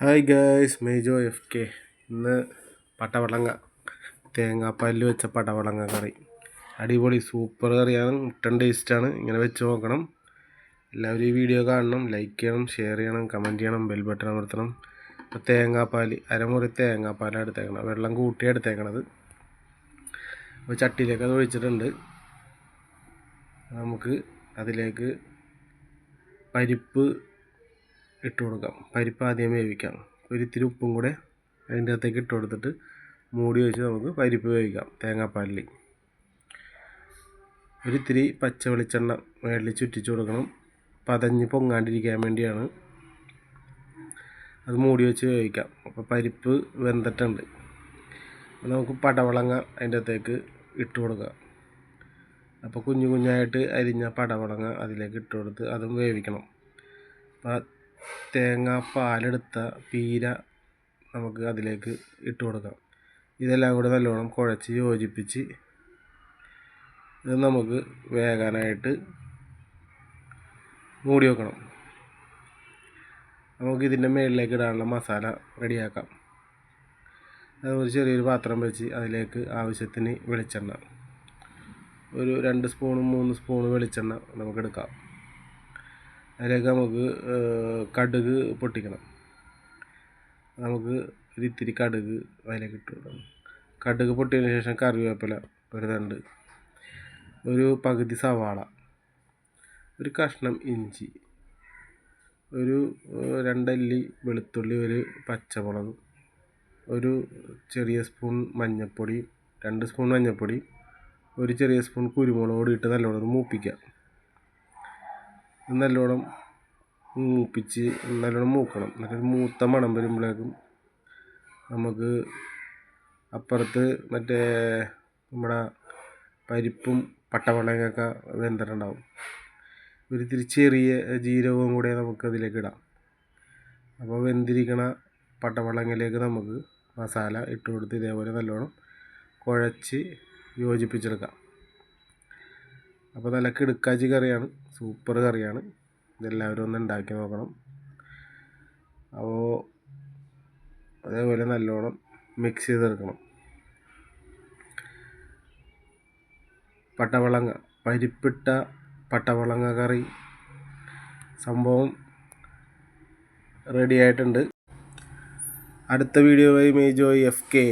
Hi guys Mejo F K ഇന്ന് പട്ടവളങ്ങ തേങ്ങാപ്പാലിൽ വെച്ച പടവളങ്ങ കറി. അടിപൊളി സൂപ്പർ കറിയാണ്. മുട്ടൻ ടേസ്റ്റാണ് ഇങ്ങനെ വെച്ച് നോക്കണം. എല്ലാവരും ഈ വീഡിയോ കാണണം. ലൈക്ക് ചെയ്യണം ഷെയർ ചെയ്യണം കമന്റ് ചെയ്യണം ബെൽ ബട്ടൺ അമർത്തണം. അപ്പോൾ തേങ്ങാപ്പാൽ അരമുറി തേങ്ങാപ്പാലാണ് എടുത്തേക്കണം വെള്ളം കൂട്ടിയാണ് എടുത്തേക്കണത്. അപ്പോൾ ചട്ടിയിലേക്ക് അത് ഒഴിച്ചിട്ടുണ്ട്. നമുക്ക് അതിലേക്ക് പരിപ്പ് ഇട്ട് കൊടുക്കാം. പരിപ്പ് ആദ്യം വേവിക്കാം. ഒരിത്തിരി ഉപ്പും കൂടെ അതിന്റെ അകത്തേക്ക് ഇട്ട് കൊടുത്തിട്ട് മൂടി വെച്ച് നമുക്ക് പരിപ്പ് വേവിക്കാം. തേങ്ങാപ്പാലിൽ. ഒരിത്തിരി പച്ച വെളിച്ചെണ്ണ മേളിൽ ചുറ്റിച്ച് കൊടുക്കണം. പതഞ്ഞ് പൊങ്ങാണ്ടിരിക്കാൻ വേണ്ടിയാണ്. അത് മൂടി വെച്ച് വേവിക്കാം. അപ്പോൾ പരിപ്പ് വെന്തിട്ടുണ്ട്. നമുക്ക് പടവളങ്ങ അതിന്റെ അകത്തേക്ക് ഇട്ട് കൊടുക്കാം. അപ്പോൾ കുഞ്ഞു കുഞ്ഞായിട്ട് അരിഞ്ഞ പടവളങ്ങ അതിലേക്ക് ഇട്ട് കൊടുത്ത് അതും വേവിക്കണം. അപ്പോൾ തേങ്ങ പാലെടുത്ത പീര നമുക്ക് അതിലേക്ക് ഇട്ട് കൊടുക്കാം. ഇതെല്ലാം കൂടെ നല്ലോണം കുഴച്ച് യോജിപ്പിച്ച് ഇത് നമുക്ക് വേകാനായിട്ട് മൂടി വെക്കണം. നമുക്ക് ഇതിന്റെ മുകളിലേക്ക് ഇടാനുള്ള മസാല റെഡിയാക്കാം. അതൊരു ചെറിയൊരു പാത്രം വെച്ച് അതിലേക്ക് ആവശ്യത്തിന് വെളിച്ചെണ്ണ. ഒരു രണ്ട് സ്പൂണും മൂന്ന് സ്പൂണും വെളിച്ചെണ്ണ നമുക്ക് എടുക്കാം. അതിലേക്ക് നമുക്ക് കടുക് പൊട്ടിക്കണം. നമുക്ക് ഒരിത്തിരി കടുക് അതിലേക്ക് ഇട്ട് കൊടുക്കണം. കടുക് പൊട്ടിയതിന് ശേഷം കറിവേപ്പില ഒരു തണ്ട് ഒരു പകുതി സവാള ഒരു കഷ്ണം ഇഞ്ചി ഒരു രണ്ടല്ലി വെളുത്തുള്ളി ഒരു പച്ചമുളക് ഒരു ചെറിയ സ്പൂൺ മഞ്ഞൾപ്പൊടി രണ്ട് സ്പൂൺ മഞ്ഞൾപ്പൊടി ഒരു ചെറിയ സ്പൂൺ കുരുമുളക് പൊടി ഇട്ട് നല്ലോണം മൂപ്പിക്കാം നല്ലോണം മൂപ്പിച്ച് നല്ലോണം മൂക്കണം. എന്നിട്ട് മൂത്ത മണം വരുമ്പോഴേക്കും നമുക്ക് അപ്പുറത്ത് മറ്റേ നമ്മുടെ പരിപ്പും പട്ടവളങ്ങയൊക്കെ വെന്തിട്ടുണ്ടാവും. ഒരു ഇത്തിരി ചെറിയ ജീരകവും കൂടെ നമുക്ക് അതിലേക്ക് ഇടാം. അപ്പോൾ വെന്തിരിക്കണ പട്ടവളങ്ങയിലേക്ക് നമുക്ക് മസാല ഇട്ട് കൊടുത്ത് ഇതേപോലെ നല്ലോണം കുഴച്ച് യോജിപ്പിച്ചെടുക്കാം. അപ്പോൾ തലക്ക് കിടുക്കാച്ചി കറിയാണ്. സൂപ്പർ കറിയാണ്. ഇതെല്ലാവരും ഒന്ന് ഉണ്ടാക്കി നോക്കണം. അപ്പോൾ അതേപോലെ നല്ലോണം മിക്സ് ചെയ്തെടുക്കണം. പട്ടവളങ്ങ പരിപ്പിട്ട പട്ടവളങ്ങ കറി. സംഭവം റെഡി ആയിട്ടുണ്ട്. അടുത്ത വീഡിയോയുമായി മേജോയ് എഫ് കെ